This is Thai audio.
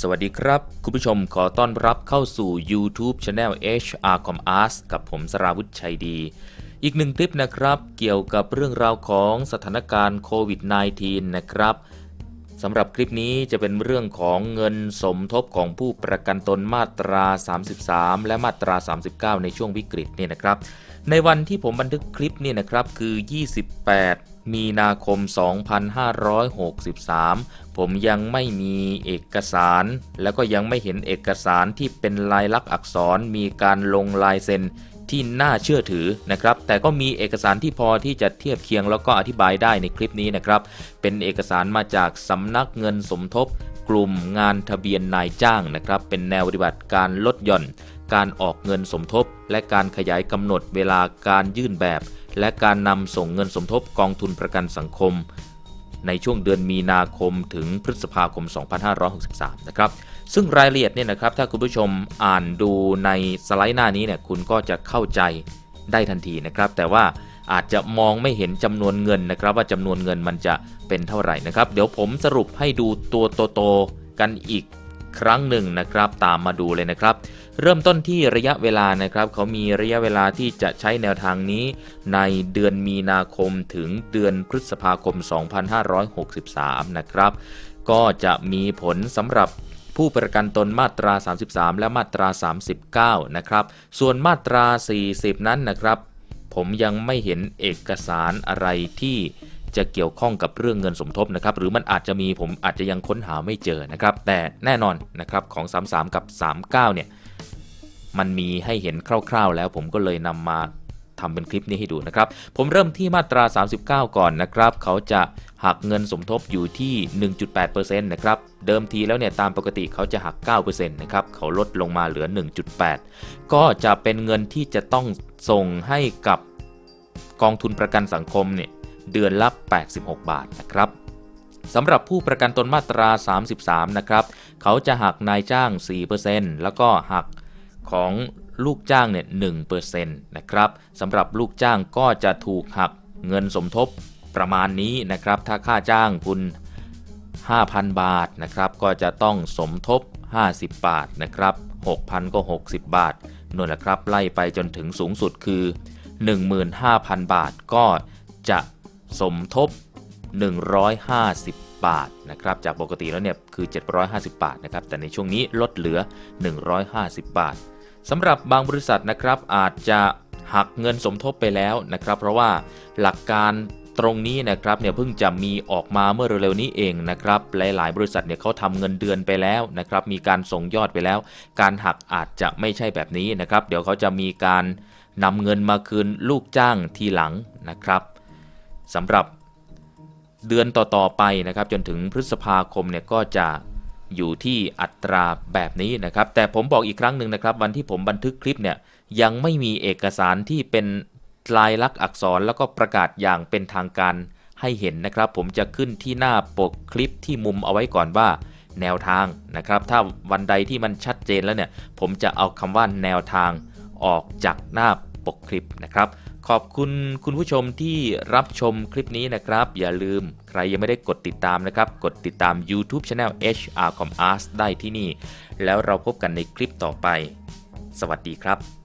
สวัสดีครับ คุณผู้ชมขอต้อนรับเข้าสู่ YouTube Channel HR Com Arts กับผมสราวุธชัยดี อีกหนึ่งคลิปนะครับ เกี่ยวกับเรื่องราวของสถานการณ์โควิด -19 นะครับสำหรับคลิปนี้จะเป็นเรื่องของเงินสมทบของผู้ประกันตนมาตรา 33 และมาตรา 39 ในช่วงวิกฤตเนี่ยนะครับ ในวันที่ผมบันทึกคลิปนี่นะครับคือ 28 มีนาคม 2563 ผมยังไม่มีเอกสาร แล้วก็ยังไม่เห็นเอกสารที่เป็นลายลักษณ์อักษรมีการลงลายเซ็นที่น่าเชื่อถือนะครับ แต่ก็มีเอกสารที่พอที่จะเทียบเคียงแล้วก็อธิบายได้ในคลิปนี้นะครับ เป็นเอกสารมาจากสำนักเงินสมทบ กลุ่มงานทะเบียนนายจ้างนะครับ เป็นแนวปฏิบัติการลดหย่อน การออกเงินสมทบ และการขยายกำหนดเวลาการยื่นแบบ และการนำส่งเงินสมทบกองทุนประกันสังคม ในช่วงเดือนมีนาคมถึงพฤษภาคม 2563 นะครับ ซึ่งรายละเอียดเนี่ยนะครับ ถ้าคุณผู้ชมอ่านดูในสไลด์หน้านี้เนี่ยคุณก็จะเข้าใจได้ทันทีนะครับ แต่ว่าอาจจะมองไม่เห็นจำนวนเงินนะครับ ว่าจำนวนเงินมันจะเป็นเท่าไหร่นะครับ เดี๋ยวผมสรุปให้ดูตัวโตๆกันอีกครั้งหนึ่งนะครับ ตามมาดูเลยนะครับ เริ่มต้นที่ระยะเวลานะครับเขามีระยะเวลาที่จะใช้แนวทางนี้ ในเดือนมีนาคมถึงเดือนพฤษภาคม 2563 นะครับ ก็จะมีผลสำหรับผู้ประกันตนมาตรา 33 และมาตรา 39 นะครับ ส่วนมาตรา 40 นั้นนะครับ ผมยังไม่เห็นเอกสารอะไรที่จะเกี่ยวข้องกับเรื่องเงินสมทบนะครับ หรือมันอาจจะมีผมอาจจะยังค้นหาไม่เจอนะครับ แต่แน่นอนนะครับของ 33 กับ 39 เนี่ย มันมีให้เห็นคร่าวๆ แล้วผมก็เลยนำมาทำเป็นคลิปนี้ให้ดูนะครับ ผมเริ่มที่มาตรา 39 ก่อนนะครับ เขาจะหักเงินสมทบอยู่ที่ 1.8%นะครับ เดิมทีแล้วเนี่ยตามปกติเขาจะหัก 9%นะครับ เขาลดลงมาเหลือ 1.8 ก็จะเป็นเงินที่จะต้องส่งให้กับกองทุนประกันสังคมเนี่ยเดือนละ 86 บาทนะครับสำหรับผู้ประกันตนมาตรา 33 นะครับ เขาจะหักนายจ้าง 4%แล้วก็หัก ของลูกจ้างเนี่ย1%นะครับสำหรับลูกจ้างก็จะถูกหักเงินสมทบประมาณนี้นะครับ ถ้าค่าจ้างคุณ 5,000 บาทนะครับ ก็จะต้องสมทบ 50 บาทนะครับ 6,000 ก็ 60 บาทนั่นแหละครับ ไล่ไปจนถึงสูงสุดคือ 15,000 บาทก็จะสมทบ 150 บาทนะครับ จากปกติแล้วเนี่ยคือ 750 บาทนะครับ แต่ในช่วงนี้ลดเหลือ 150 บาท สำหรับบางบริษัทนะครับอาจจะหักเงินสมทบไปแล้วนะครับ เพราะว่าหลักการตรงนี้นะครับเนี่ยเพิ่งจะมีออกมาเมื่อเร็วๆนี้เองนะครับหลายๆ บริษัทเนี่ยเขาทำเงินเดือนไปแล้วนะครับ มีการส่งยอดไปแล้ว การหักอาจจะไม่ใช่แบบนี้นะครับ เดี๋ยวเขาจะมีการนำเงินมาคืนลูกจ้างทีหลังนะครับสำหรับเดือนต่อๆไปนะครับ จนถึงพฤษภาคมเนี่ยก็จะ อยู่ที่อัตราแบบนี้นะครับ แต่ผมบอกอีกครั้งหนึ่งนะครับ วันที่ผมบันทึกคลิปเนี่ยยังไม่มีเอกสารที่เป็นลายลักษณ์อักษรแล้วก็ประกาศอย่างเป็นทางการให้เห็นนะครับ ผมจะขึ้นที่หน้าปกคลิปที่มุมเอาไว้ก่อนว่าแนวทางนะครับ ถ้าวันใดที่มันชัดเจนแล้วเนี่ย ผมจะเอาคำว่าแนวทางออกจากหน้า ปกคลิปนะครับ ขอบคุณคุณผู้ชมที่รับชมคลิปนี้นะครับ อย่าลืมใครยังไม่ได้กดติดตามนะครับ กดติดตาม YouTube Channel HR Com Arts ได้ที่นี่ แล้วเราพบกันในคลิปต่อไป สวัสดีครับ